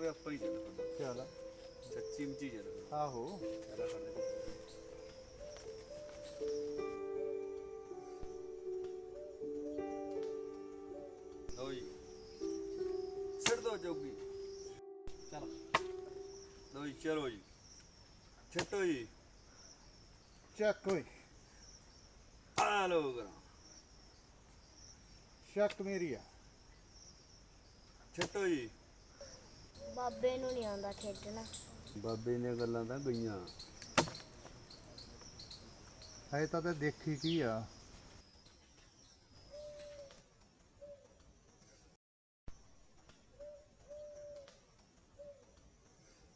ਹੋਵੇ ਆਪਾਂ ਹੀ ਚੱਲ ਚੱਲ। ਸੱਚੀ ਮੁੱਚੀ ਚੱਲ ਆਹੋ। ਲਓ ਜੀ। ਛੱਡ ਦੋ ਜੋਗੀ। ਚੱਲ। ਲਓ ਜੀ ਚਲੋ ਜੀ। ਛੱਟੋ ਜੀ। ਚੱਕ ਓਏ। ਆ ਲੋ ਕਰਾਂ ਸ਼ੱਕ ਮੇਰੀ ਆ। ਛੱਟੋ ਜੀ। ਬਾਬੇ ਨੂੰ ਨਹੀਂ ਆਉਂਦਾ ਖੇਡਣਾ। ਬਾਬੇ ਨੇ ਗੱਲਾਂ ਤਾਂ ਗਈਆਂ। ਹਜੇ ਤਾਂ ਤੇ ਦੇਖੀ ਕੀ ਆ।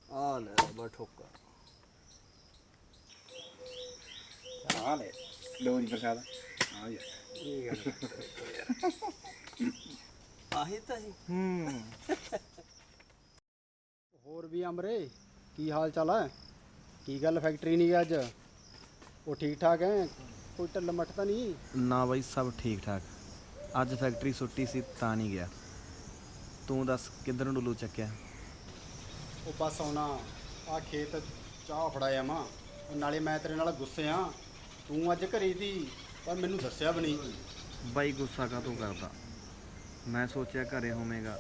ਆ ਲੈ ਬਾ ਠੋਕਾ। ਹਾਂ ਲੈ ਲੋ ਜੀ ਪ੍ਰਸਾਦ। ਆ ਯਾਰ ਆਹੀ ਤਾਂ ਹੀ ਹੂੰ। ਹੋਰ ਵੀ ਅਮਰੇ ਕੀ ਹਾਲ ਚਾਲ ਹੈ ਕੀ ਗੱਲ ਫੈਕਟਰੀ ਨਹੀਂ ਅੱਜ? ਉਹ ਠੀਕ ਠਾਕ ਹੈ ਕੋਈ ਢਿੱਲ ਮੱਠ ਤਾਂ ਨਹੀਂ? ਨਾ ਬਾਈ ਸਭ ਠੀਕ ਠਾਕ। ਅੱਜ ਫੈਕਟਰੀ ਛੁੱਟੀ ਸੀ ਤਾਂ ਨਹੀਂ ਗਿਆ। ਤੂੰ ਦੱਸ ਕਿੱਧਰ ਨੂੰ ਡੁੱਲੂ ਚੱਕਿਆ? ਉਹ ਬਸ ਆਉਣਾ ਆ ਖੇਤ ਚਾਹ ਫੜਾਇਆ ਮਾਂ ਉਹ ਨਾਲੇ ਮੈਂ ਤੇਰੇ ਨਾਲ ਗੁੱਸੇ ਆ। ਤੂੰ ਅੱਜ ਘਰੇ ਦੀ ਪਰ ਮੈਨੂੰ ਦੱਸਿਆ ਵੀ ਨਹੀਂ ਬਾਈ ਗੁੱਸਾ ਕਾਹਤੋਂ ਕਰਦਾ? ਮੈਂ ਸੋਚਿਆ ਘਰੇ ਹੋਵੇਂਗਾ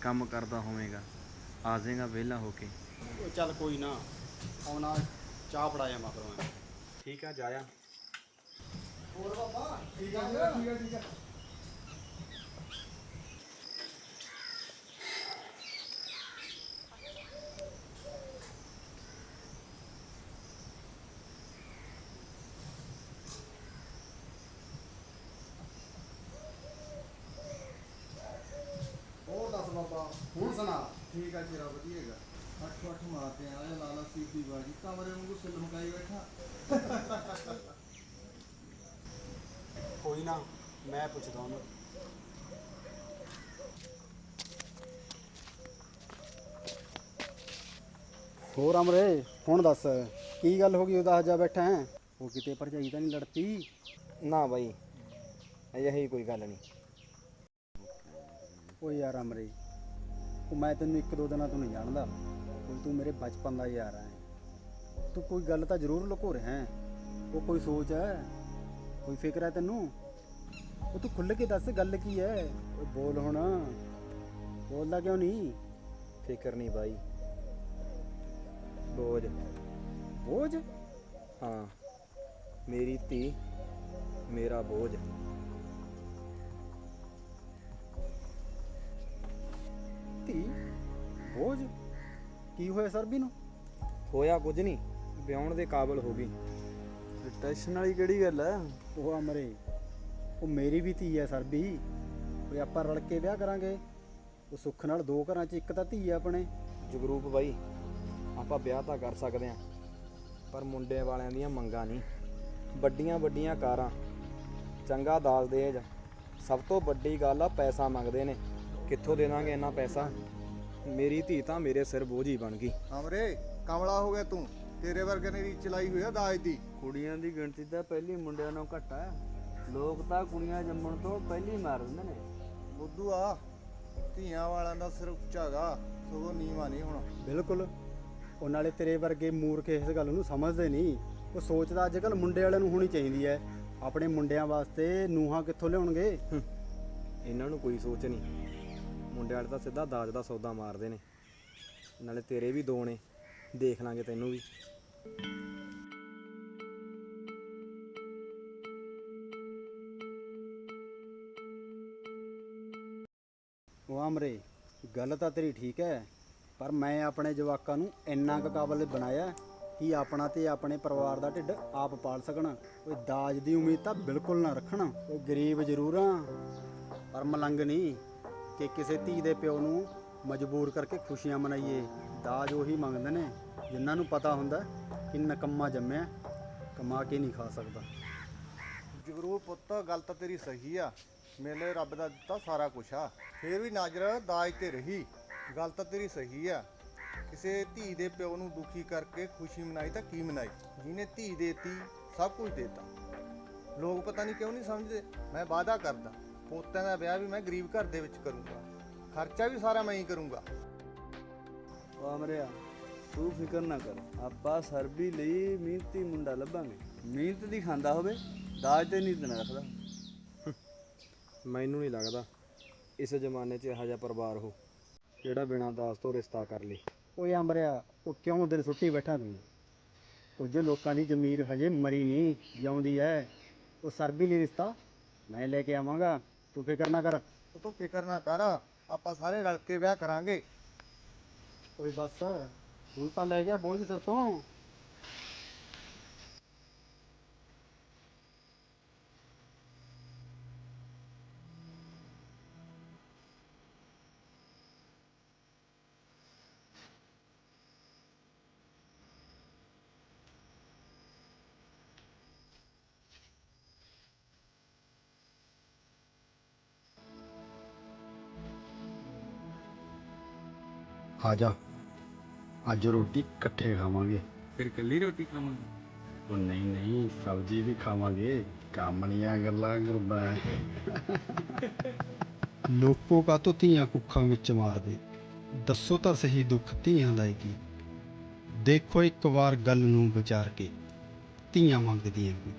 ਕੰਮ ਕਰਦਾ ਹੋਵੇਂਗਾ। ਆ ਜਾਏਗਾ ਵਿਹਲਾ ਹੋ ਕੇ ਉਹ ਚੱਲ ਕੋਈ ਨਾ ਆਉਣਾ ਚਾਹ ਫੜਾਇਆ ਮਾ ਕਰਵਾਂ ਠੀਕ ਆ ਜਾਇਆ ਹੋਰ ਬਾਬਾ ਠੀਕ ਆ ਠੀਕ ਆ ਠੀਕ ਆ ਹੋਰ ਦੱਸ ਬਾਬਾ ਹੁਣ ਸੁਣਾ ਠੀਕ ਆ ਤੇਰਾ ਵਧੀਆ ਹੈਗਾ। ਅੱਠ ਅੱਠ ਮਾਰਦੇ ਆ ਇਹ ਲਾਲਾ ਸੀਪੀ ਬਾਜੀ। ਕਮਰੇ ਵਾਂਗੂ ਸਿਲ ਮਕਾਈ ਬੈਠਾ। ਕੋਈ ਨਾ ਮੈਂ ਪੁੱਛਦਾ ਉਹਨੂੰ। ਹੋਰ ਅਮਰੇ ਹੁਣ ਦੱਸ ਕੀ ਗੱਲ ਹੋ ਗਈ ਉਹਦਾ ਹਜਾ ਬੈਠਾ ਹੈ? ਉਹ ਕਿਤੇ ਭਰਜਾਈ ਤਾਂ ਨਹੀਂ ਲੜਤੀ? ਨਾ ਬਾਈ ਅਜਿਹੀ ਕੋਈ ਗੱਲ ਨਹੀਂ। ਓ ਯਾਰ ਅਮਰੇ ਉਹ ਮੈਂ ਤੈਨੂੰ ਇੱਕ ਦੋ ਦਿਨਾਂ ਤੋਂ ਨਹੀਂ ਜਾਣਦਾ। ਕੋਈ ਤੂੰ ਮੇਰੇ ਬਚਪਨ ਦਾ ਯਾਰ ਹੈ ਤੂੰ ਕੋਈ ਗੱਲ ਤਾਂ ਜ਼ਰੂਰ ਲੁਕੋ ਰਿਹਾ ਹੈ ਉਹ ਕੋਈ ਸੋਚ ਹੈ ਕੋਈ ਫਿਕਰ ਹੈ ਤੈਨੂੰ? ਉਹ ਤੂੰ ਖੁੱਲ੍ਹ ਕੇ ਦੱਸ ਗੱਲ ਕੀ ਹੈ ਓਏ ਬੋਲ ਹੁਣ। ਬੋਲਦਾ ਕਿਉਂ ਨਹੀਂ? ਫਿਕਰ ਨਹੀਂ ਬਾਈ। ਬੋਝ। ਬੋਝ? ਹਾਂ। ਮੇਰੀ ਧੀ ਮੇਰਾ ਬੋਝ। ਕੀ ਹੋਇਆ ਸਰਬੀ ਨੂੰ? ਹੋਇਆ ਕੁਝ ਨਹੀਂ ਵਿਆਹਣ ਦੇ ਕਾਬਲ ਹੋ ਗਈ। ਟੈਨਸ਼ਨ ਵਾਲੀ ਕਿਹੜੀ ਗੱਲ ਹੈ ਉਹ ਅਮਰੇ ਉਹ ਮੇਰੀ ਵੀ ਧੀ ਹੈ ਸਰਬੀ। ਓਏ ਆਪਾਂ ਰਲ ਕੇ ਵਿਆਹ ਕਰਾਂਗੇ। ਉਹ ਸੁੱਖ ਨਾਲ ਦੋ ਘਰਾਂ 'ਚ ਇੱਕ ਤਾਂ ਧੀ ਹੈ ਆਪਣੇ। ਜਗਰੂਪ ਬਾਈ ਆਪਾਂ ਵਿਆਹ ਤਾਂ ਕਰ ਸਕਦੇ ਆਂ ਪਰ ਮੁੰਡੇ ਵਾਲਿਆਂ ਦੀਆਂ ਮੰਗਾਂ ਨਹੀਂ। ਵੱਡੀਆਂ ਵੱਡੀਆਂ ਕਾਰਾਂ ਚੰਗਾ ਦਾਜ ਦੇਜ ਸਭ ਤੋਂ ਵੱਡੀ ਗੱਲ ਆ ਪੈਸਾ ਮੰਗਦੇ ਨੇ। ਕਿੱਥੋਂ ਦੇ ਦਾਂਗੇ ਇੰਨਾ ਪੈਸਾ? ਮੇਰੀ ਧੀ ਤਾਂ ਮੇਰੇ ਸਿਰ ਬੋਝ ਹੀ ਬਣ ਗਈ। ਹਮਰੇ ਕਮਲਾ ਹੋ ਗਿਆ ਤੂੰ। ਤੇਰੇ ਵਰਗੇ ਨੇ ਰੀਚ ਚਲਾਈ ਹੋਈ ਆ ਦਾਜ ਦੀ। ਕੁੜੀਆਂ ਦੀ ਗਿਣਤੀ ਤਾਂ ਪਹਿਲੀ ਮੁੰਡਿਆਂ ਨਾਲੋਂ ਘੱਟ ਹੈ ਲੋਕ ਤਾਂ ਕੁੜੀਆਂ ਜੰਮਣ ਤੋਂ ਪਹਿਲੀ ਮਾਰ ਦਿੰਦੇ ਨੇ। ਬੁੱਧੂ ਆ ਧੀਆਂ ਵਾਲਿਆਂ ਦਾ ਸਿਰ ਉੱਚਾਗਾ ਸਗੋਂ ਨੀਵਾ ਨਹੀਂ ਹੁਣ। ਬਿਲਕੁਲ। ਉਹ ਨਾਲੇ ਤੇਰੇ ਵਰਗੇ ਮੂਰਖ ਇਸ ਗੱਲ ਨੂੰ ਸਮਝਦੇ ਨਹੀਂ। ਉਹ ਸੋਚਦਾ ਅੱਜ ਕੱਲ ਮੁੰਡੇ ਵਾਲਿਆਂ ਨੂੰ ਹੋਣੀ ਚਾਹੀਦੀ ਹੈ। ਆਪਣੇ ਮੁੰਡਿਆਂ ਵਾਸਤੇ ਨੂਹਾਂ ਕਿੱਥੋਂ ਲਿਆਉਣਗੇ? ਇਹਨਾਂ ਨੂੰ ਕੋਈ ਸੋਚ ਨਹੀਂ। ਮੁੰਡੇ ਵਾਲੇ ਤਾਂ ਸਿੱਧਾ ਦਾਜ ਦਾ ਸੌਦਾ ਮਾਰਦੇ ਨੇ। ਨਾਲੇ ਤੇਰੇ ਵੀ ਦੋ ਨੇ, ਦੇਖ ਲਾਂਗੇ ਤੈਨੂੰ ਵੀ। ਉਹ ਅਮਰੇ, ਗੱਲ ਤਾਂ ਤੇਰੀ ਠੀਕ ਹੈ ਪਰ ਮੈਂ ਆਪਣੇ ਜਵਾਕਾਂ ਨੂੰ ਇੰਨਾ ਕੁ ਕਾਬਲ ਬਣਾਇਆ ਕਿ ਆਪਣਾ ਤੇ ਆਪਣੇ ਪਰਿਵਾਰ ਦਾ ਢਿੱਡ ਆਪ ਪਾਲ ਸਕਣ। ਕੋਈ ਦਾਜ ਦੀ ਉਮੀਦ ਤਾਂ ਬਿਲਕੁਲ ਨਾ ਰੱਖਣ। ਉਹ ਗਰੀਬ ਜ਼ਰੂਰ ਆ, ਪਰ ਮਲੰਗ ਨਹੀਂ। ਕਿ ਕਿਸੇ ਧੀ ਦੇ ਪਿਓ ਨੂੰ ਮਜਬੂਰ ਕਰਕੇ ਖੁਸ਼ੀਆਂ ਮਨਾਈਏ। ਦਾਜ ਉਹੀ ਮੰਗਦੇ ਨੇ, ਜਿਨ੍ਹਾਂ ਨੂੰ ਪਤਾ ਹੁੰਦਾ ਕਿ ਨਕੰਮਾ ਜੰਮਿਆ, ਕਮਾ ਕੇ ਨਹੀਂ ਖਾ ਸਕਦਾ। ਜਗਰੂ ਪੁੱਤ, ਗੱਲ ਤਾਂ ਤੇਰੀ ਸਹੀ ਆ। ਮੇਲੇ ਰੱਬ ਦਾ ਦਿੱਤਾ ਸਾਰਾ ਕੁਛ ਆ। ਫੇਰ ਵੀ ਨਾਜ਼ਰ, ਦਾਜ ਤੇ ਰਹੀ। ਗੱਲ ਤਾਂ ਤੇਰੀ ਸਹੀ ਆ। ਕਿਸੇ ਧੀ ਦੇ ਪਿਓ ਨੂੰ ਦੁਖੀ ਕਰਕੇ ਖੁਸ਼ੀ ਮਨਾਈ ਤਾਂ ਕੀ ਮਨਾਈ? ਜਿਹਨੇ ਧੀ ਦੇਤੀ, ਸਭ ਕੁਝ ਦੇਤਾ। ਲੋਕ ਪਤਾ ਨਹੀਂ ਕਿਉਂ ਨਹੀਂ ਸਮਝਦੇ। ਮੈਂ ਵਾਅਦਾ ਕਰਦਾ। ਪੋਤਿਆਂ ਦਾ ਵਿਆਹ ਵੀ ਮੈਂ ਗਰੀਬ ਘਰ ਦੇ ਵਿੱਚ ਕਰੂੰਗਾ। ਖਰਚਾ ਵੀ ਸਾਰਾ ਮੈਂ ਹੀ ਕਰੂੰਗਾ। ਉਹ ਅਮਰਿਆ ਤੂੰ ਫਿਕਰ ਨਾ ਕਰ। ਆਪਾਂ ਸਰਬੀ ਲਈ ਮਿਹਨਤੀ ਮੁੰਡਾ ਲੱਭਾਂਗੇ। ਮਿਹਨਤ ਦੀ ਖਾਂਦਾ ਹੋਵੇ ਦਾਜ ਤੇ ਨਹੀਂ ਦੇਣਾ ਰੱਖਦਾ। ਮੈਨੂੰ ਨਹੀਂ ਲੱਗਦਾ ਇਸ ਜ਼ਮਾਨੇ 'ਚ ਇਹੋ ਜਿਹਾ ਪਰਿਵਾਰ ਹੋ ਜਿਹੜਾ ਬਿਨਾਂ ਦਾਸ ਤੋਂ ਰਿਸ਼ਤਾ ਕਰ ਲੇ। ਓਏ ਅਮਰਿਆ ਉਹ ਕਿਉਂ ਦਿਲ ਸੁੱਟੀ ਬੈਠਾ ਤੂੰ? ਕੁਝ ਲੋਕਾਂ ਦੀ ਜ਼ਮੀਰ ਹਜੇ ਮਰੀ ਨਹੀਂ ਜਿਉਂਦੀ ਐ ਉਹ ਸਰਬੀ ਲਈ ਰਿਸ਼ਤਾ ਮੈਂ ਲੈ ਕੇ ਆਵਾਂਗਾ। ਤੂੰ ਫਿਕਰ ਨਾ ਕਰ। ਉਹ ਤੂੰ ਫਿਕਰ ਨਾ ਕਰ ਆਪਾਂ ਸਾਰੇ ਰਲ ਕੇ ਵਿਆਹ ਕਰਾਂਗੇ। ਓਏ ਬਸ ਹੁਣ ਤਾਂ ਲੈ ਗਿਆ ਬੋਝ ਦੱਸੋ ਆ ਜਾ। ਅੱਜ ਰੋਟੀ ਇਕੱਠੇ ਖਾਵਾਂਗੇ। ਫਿਰ ਇਕੱਲੀ ਰੋਟੀ ਖਾਵਾਂਗੇ? ਉਹ ਨਹੀਂ ਨਹੀਂ ਸਬਜ਼ੀ ਵੀ ਖਾਵਾਂਗੇ। ਕਾਮਣੀਆਂ ਗੱਲਾਂ ਕਰਦਾ। ਹੈ ਲੋਕੋ ਕਾ ਤੋ ਧੀਆਂ ਕੁੱਖਾਂ ਵਿੱਚ ਮਾਰਦੇ? ਦੱਸੋ ਤਾਂ ਸਹੀ ਦੁੱਖ ਧੀਆਂ ਦਾ ਕੀ? ਦੇਖੋ ਇੱਕ ਵਾਰ ਗੱਲ ਨੂੰ ਵਿਚਾਰ ਕੇ। ਧੀਆਂ ਮੰਗਦੀਆਂ ਕੀ